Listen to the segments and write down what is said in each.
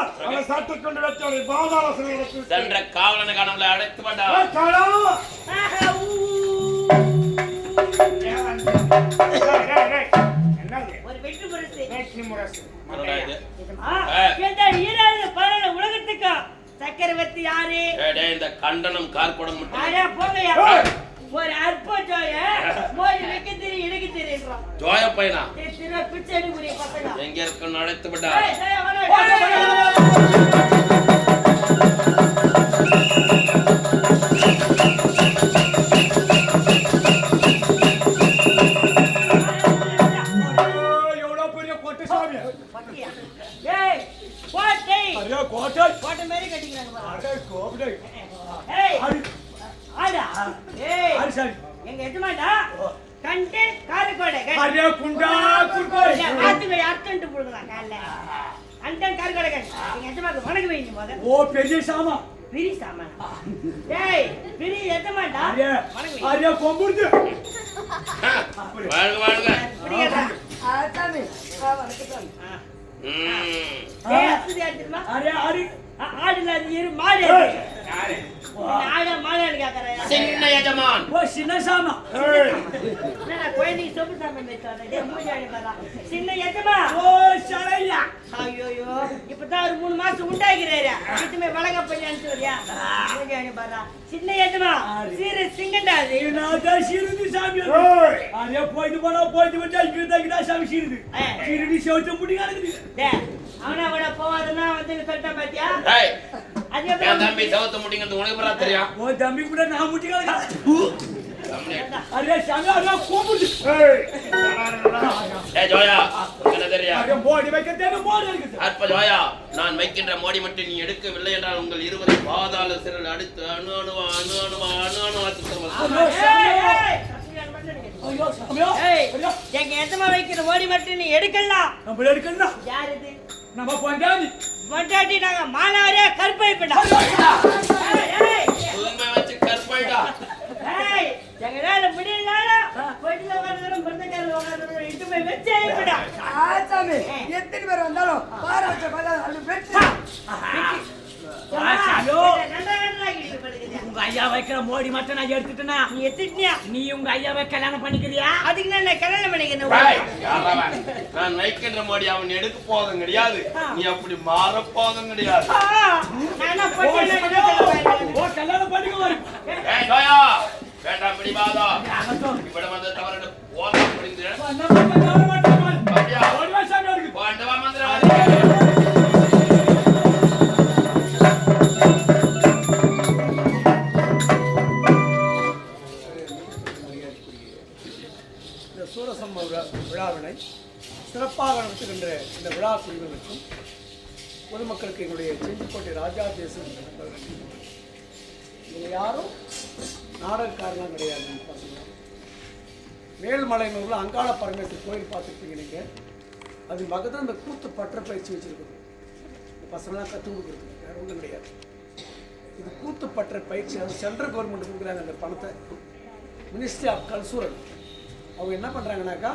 கொண்டு வச்சவனை பாதாள சிறையில சென்ற காவலனை காணவங்களை அழைத்து வந்தா என்னது ஒரு வெற்றி பரிசு வேட்சி முரசு. என்னடா இது? ஆ, இந்த ஈராறு பரவ உலகத்துக்கு? சக்கரவர்த்தி யாரு? இந்த கண்டனம் கார்குடம் ஏய். ஒரு அற்ப ஜோய மோதி வைக்க தெரியும் எனக்கு தெரியும் ஜோய பையனா? பிச்சை எங்க இருக்குன்னு அழைத்து விட்டா ஏய், ஏய், வாடா, எவ்வளோ பெரிய கோட்டை சாமி பட்டியா? ஏய், கோட்டை ஐயா கோட்டை கோட்டை மாதிரி கட்டிக்கிறாங்க பாரு. அடே கோட்டை ஏய், அடி ஆடா. ஏய், அடி சாமி எங்க எஜமான்டா கண்டு காரக்கோடை அடே குண்டா குண்டோய் ஆத்துவை அர்த்தன்ட்டு காலைல அண்டன் காரக்கோடை எங்க எஜமாக்கு வணக்கம் வைங்க முத ஓ பெரிய சாமா. பிரி சாமான் ஏய் பிரி எஜமான்டா. அடே வணக்கம் வை. அடே கொம்புடுது வாழ்க வாழ்க. பிடிக்காதா? சாமி ஆ, வணக்கம் சாமி ஆ. ஏய் அசுதி அடே அடி ஆடு. இல்லாத இரு மாடு மாடு சின்ன எஜமான். ஓ சின்ன சாமா. என்னடா குழந்தைக்கு சொப்பு சின்ன எஜமா ஓ சரையா ஐயோயோ இப்பதான் ஒரு மூணு மாசம் உண்டாகிறாரு. இதுமே வளங்க பண்ணி அனுப்பிச்சு மூஞ்சி ஆடி பாரா. சின்ன எஜமா சீரு சிங்கண்டா அது? நான் சீருது சாமி. அடே போயிட்டு போனா போயிட்டு வந்தா இங்க தான் சாமி சீருது. ஏய். சீருது செவத்த முடியாது டேய் அவனா கூட போவாதுன்னா வந்து சொல்லிட்டான் பாத்தியா? அது என் தம்பி சவத்து முடிங்கிறது உனக்கு தெரியும்? ஓ தம்பி கூட நான் தம்பி. அரே சாமி அரே கொம்புடு ஏய். ஜோயா என்ன தெரியும் அரே மோடி வைக்க தேவை மோடி இருக்குது. அற்ப ஜோயா நான் வைக்கின்ற மோடி மட்டும் நீ எடுக்கவில்லை என்றால் உங்கள் இருவரை பாதாள சிறையில் அடித்து அணு அணுவா அணு அணுவா அணு அணுவா சுத்தம் எங்க எத்தமா வைக்கிற ஓடி மட்டும் நீ எடுக்கலாம். நம்ம எடுக்கணும் யார் இது? நம்ம பஞ்சாபி. மொட்டாட்டி நாங்க மானாரே கருப்பை பண்ணா புதுமை வச்சு கற்பாயிடா ஏய் எங்களால முடியல போயிட்டு உட்காந்துரும் பிறந்தக்காரர் உட்காந்துரும் இட்டு போய் வச்சே விடா ஆ, சாமி எத்தனை பேர் வந்தாலும் பார வச்ச பல அது வெற்றி சாமியோ நல்லா வேண்டாம் படுக்குது உங்க ஐயா வைக்கிற மோடி மட்டும் நான் எடுத்துட்டேனா? நீ எத்திட்டியா நீ உங்க ஐயாவை கல்யாணம் பண்ணிக்கிறியா? அதுக்கு நான் என்ன கல்யாணம் அவன்? நான் வைக்கின்ற மோடி அவன் எடுக்க போதும் கிடையாது. நீ அப்படி மாற போதும் கிடையாது. கல்யாணம் பண்ணிக்க. வேண்டாம் பிடிவாதா இவ்விடம் வந்து தவறு புரிந்து விழாவினை சிறப்பாக நடத்துகின்ற இந்த விழா குழுவினருக்கும் பொதுமக்களுக்கு எங்களுடைய செஞ்சிக்கோட்டை ராஜா தேசம் இதில் யாரும் நாடகக்காரலாம் கிடையாது பசங்க மேல்மலையனூரில் அங்காள பரமேஸ்வரர் கோயில் பார்த்துருப்பீங்க நீங்கள் அது பக்கத்தில் இந்த கூத்து பற்ற பயிற்சி வச்சுருக்கோம் பசங்களாம் கற்றுக் கொடுக்குறது வேற ஒன்றும் கிடையாது. இது கூத்து பற்ற பயிற்சி. அது சென்ட்ரல் கவர்மெண்ட் கொடுக்குறாங்க அந்த பணத்தை. மினிஸ்ட்ரி ஆஃப் கல்ச்சுரல் அவங்க என்ன பண்ணுறாங்கனாக்கா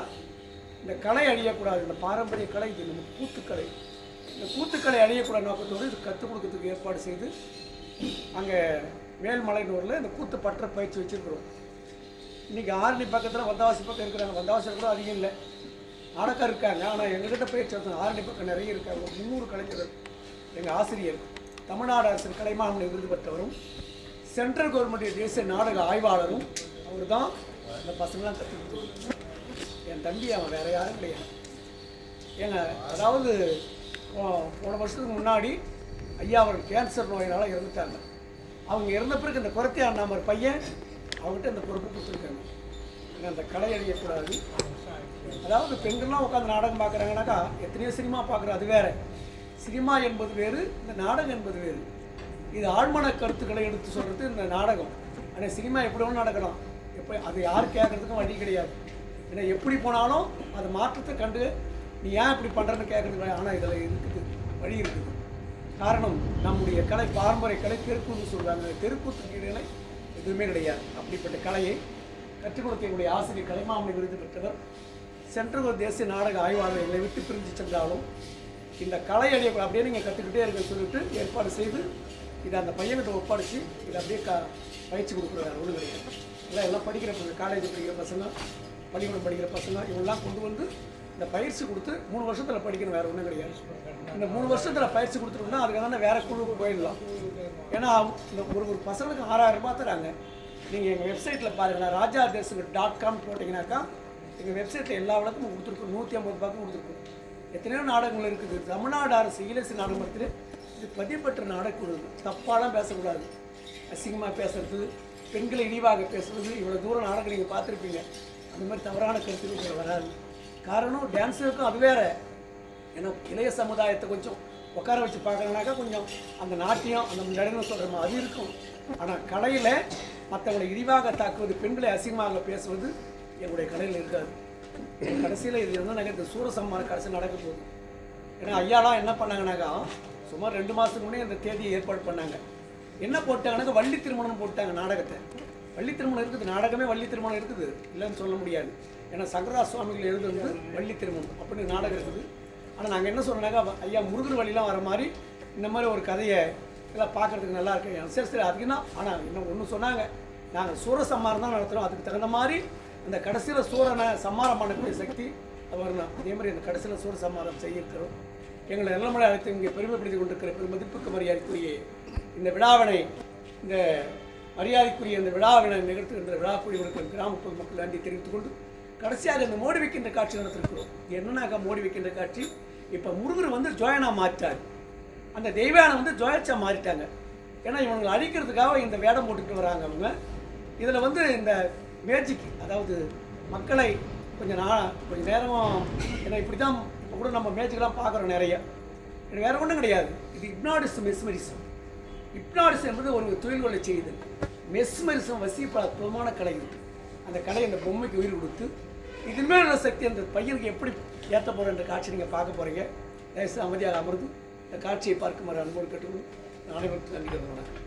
இந்த கலை அழியக்கூடாது இந்த பாரம்பரிய கலை இது நம்ம கூத்துக்கலை. இந்த கூத்துக்கலை அழியக்கூடாது நோக்கத்தோடு இது கற்றுக் கொடுக்கறதுக்கு ஏற்பாடு செய்து அங்கே மேல்மலைனூரில் இந்த கூத்து பற்ற பயிற்சி வச்சுருக்குறோம். இன்றைக்கி ஆரணி பக்கத்தில் வந்தவாசி பக்கம் இருக்கிறாங்க. வந்தவாசி கூட அதிகம் இல்லை. அடக்கம் இருக்காங்க. ஆனால் எங்ககிட்ட பயிற்சி எடுத்தோம் ஆரணி பக்கம் நிறைய இருக்காங்க. ஒரு முந்நூறு கலைஞர்கள் எங்கள் ஆசிரியர் தமிழ்நாடு அரசின் கலைமாமணி விருது பெற்றவரும் சென்ட்ரல் கவர்மெண்ட் தேசிய நாடக ஆய்வாளரும் அவர் தான் அந்த பசங்களாம் கற்றுக்கிட்டு என் தம்பி அவன் வேற யாரும் கிடையாது. ஏங்க அதாவது போ- போன வருஷத்துக்கு முன்னாடி ஐயா அவர் கேன்சர் நோயினால் இறந்துட்டாங்க. அவங்க இறந்த பிறகு இந்த குரத்தை அண்ணாமர் பையன் அவங்ககிட்ட இந்த பொறுப்பு கொடுத்துருக்காங்க. ஏன்னா அந்த கலை அழியக்கூடாது. அதாவது பெண்கள்லாம் உட்காந்து நாடகம் பார்க்குறாங்கனாக்கா எத்தனையோ சினிமா பார்க்குறோம் அது வேற. சினிமா என்பது வேறு இந்த நாடகம் என்பது வேறு. இது ஆழ்மன கருத்துக்களை எடுத்து சொல்கிறது இந்த நாடகம். ஆனால் சினிமா எப்படி வேணும் நடக்கலாம். எப்போ அது யார் கேட்குறதுக்கும் வழி கிடையாது. ஏன்னா எப்படி போனாலும் அது மாற்றத்தை கண்டு நீ ஏன் இப்படி பண்ணுறன்னு கேட்குறது ஆனால் இதில் இருக்குது வழி இருக்குது. காரணம் நம்முடைய கலை பாரம்பரிய கலை தெருக்கூத்து சொல்கிறாங்க தெருக்கூத்து கீழே எதுவுமே கிடையாது. அப்படிப்பட்ட கலையை கற்றுக் கொடுத்த என்னுடைய ஆசிரியர் கலைமாமணி விருது பெற்றவர். சென்ட்ரல் தேசிய நாடக ஆய்வாளர் எங்களை விட்டு பிரிஞ்சு சென்றாலும் இந்த கலை அடைய அப்படியே நீங்கள் கற்றுக்கிட்டே இருக்க சொல்லிட்டு ஏற்பாடு செய்து இதை அந்த பையன்கிட்ட ஒப்படைச்சு இதை அப்படியே க பயிற்சி கொடுக்குறாரு. ஒன்றும் கிடையாது. இல்லை எல்லாம் படிக்கிற பசங்க காலேஜ் படிக்கிற பசங்க பள்ளிக்கூடம் படிக்கிற பசங்க இவங்கெல்லாம் கொண்டு வந்து இந்த பயிற்சி கொடுத்து மூணு வருஷத்தில் படிக்கணும் வேறு ஒன்றும் கிடையாது. இந்த மூணு வருஷத்தில் பயிற்சி கொடுத்துருக்கோம்னா அதுக்காக தான் வேறு குழுவுக்கு போயிடலாம். ஏன்னா இந்த ஒரு ஒரு பசங்களுக்கு ஆறாயிரம் ரூபாய் தராங்க. நீங்கள் எங்கள் வெப்சைட்டில் பாருங்கள் ராஜா தேசு டாட் காம் போட்டிங்கனாக்கா எங்கள் வெப்சைட்டில் எல்லா விளக்கமும் கொடுத்துருக்கோம். நூற்றி ஐம்பது ரூபாய்க்கும் கொடுத்துருக்கோம். எத்தனையோ நாடகங்கள் இருக்குது. தமிழ்நாடு அரசு ஈழசி நாடகத்தில் இது பதிவு பதிப்பெற்ற நாடகக்குழு. தப்பாலாம் பேசக்கூடாது. அசிங்கமாக பேசுறது பெண்களை இழிவாக பேசுவது இவ்வளோ தூரம் நாடகம் நீங்கள் பார்த்துருப்பீங்க. அந்த மாதிரி தவறான கருத்துக்கள் இதில் வராது. காரணம் டான்ஸருக்கும் அது வேற. ஏன்னா இளைய சமுதாயத்தை கொஞ்சம் உட்கார வச்சு பார்க்கறனாக்கா கொஞ்சம் அந்த நாட்டியம் அந்த நடனம் சொல்கிறோமோ அது இருக்கும். ஆனால் கலையில் மற்றவங்களை இழிவாக தாக்குவது பெண்களை அசிங்கமாக பேசுவது எங்களுடைய கலையில் இருக்காது. கடைசியில் இது என்ன இந்த சூரசம்மான கடைசி நடக்க போகுது. ஏன்னா ஐயாலாம் என்ன பண்ணாங்கனாக்கா சுமார் ரெண்டு மாதத்துக்கு முன்னே இந்த தேதியை ஏற்பாடு பண்ணாங்க. என்ன போட்டாங்கன்னாக்கா வள்ளி திருமணம் போட்டாங்க நாடகத்தை. வள்ளி திருமணம் இருக்குது. நாடகமே வள்ளி திருமணம் இருக்குது. இல்லைன்னு சொல்ல முடியாது. ஏன்னா சங்கரா சுவாமிகள் எழுதுறது வள்ளி திருமணம். அப்படின்னு நாடகம் இருக்குது. ஆனால் நாங்கள் என்ன சொன்னாக்கா ஐயா முருகர் வழிலாம் வர மாதிரி இந்த மாதிரி ஒரு கதையை எல்லாம் பார்க்கறதுக்கு நல்லா இருக்கு. சரி சரி அதுக்குன்னா ஆனால் இன்னும் ஒன்று சொன்னாங்க. நாங்கள் சூர சம்மாரம் தான் நடத்துகிறோம் அதுக்கு தகுந்த மாதிரி அந்த கடைசியில் சூரனை சம்மாரம் பண்ணக்கூடிய சக்தி அவர் வரணும் அதே மாதிரி அந்த கடைசியில் சூர சம்மாரம் செய்யிருக்கிறோம் எங்களை எங்களை நல்லமலை அழைத்து இங்கே பெருமைப்படுத்தி கொண்டிருக்கிற பெருமதிப்புக்கு மரியாதைக்குரிய இந்த விழாவினை இந்த மரியாதைக்குரிய இந்த விழாவினை நிகழ்த்துகின்ற விழா குடிகளுக்கு கிராம பொதுமக்கள் நன்றி தெரிவித்துக் கொண்டு கடைசியாக இந்த மோடி வைக்கின்ற காட்சி நடத்திருக்கிறோம். என்னன்னாக்கா மோடி வைக்கின்ற காட்சி? இப்போ முருகர் வந்து ஜோயனா மாற்றார் அந்த தெய்வானை வந்து ஜோயச்சா மாறிட்டாங்க. ஏன்னா இவங்களை அழிக்கிறதுக்காக இந்த வேடம் போட்டுக்கிட்டு வராங்க அவங்க. இதில் வந்து இந்த மேஜிக் அதாவது மக்களை கொஞ்சம் நான் கொஞ்சம் நேரமும் ஏன்னா இப்படி தான் இப்போ கூட நம்ம மேஜிக்லாம் பார்க்குறோம் நிறைய. இது ஒன்றும் கிடையாது. இது இப்னாடிசம் மெஸ்மரிசம். ஹிப்னாடிஸ் என்பது ஒரு தொழில் கொள்ள செய்யுது. மெஸ்மரிசம் பல அற்புதமான கலை இருக்குது அந்த கலை அந்த பொம்மைக்கு உயிர் கொடுத்து இதன் சக்தி அந்த பையனுக்கு எப்படி ஏற்ற போகிற என்ற காட்சி நீங்கள் பார்க்க போகிறீங்க தயவுசு அமைதியாக அமர்ந்து இந்த காட்சியை பார்க்குமாறு அன்போடு கேட்டுக்கொண்டு அனைவருக்கும் நன்றி.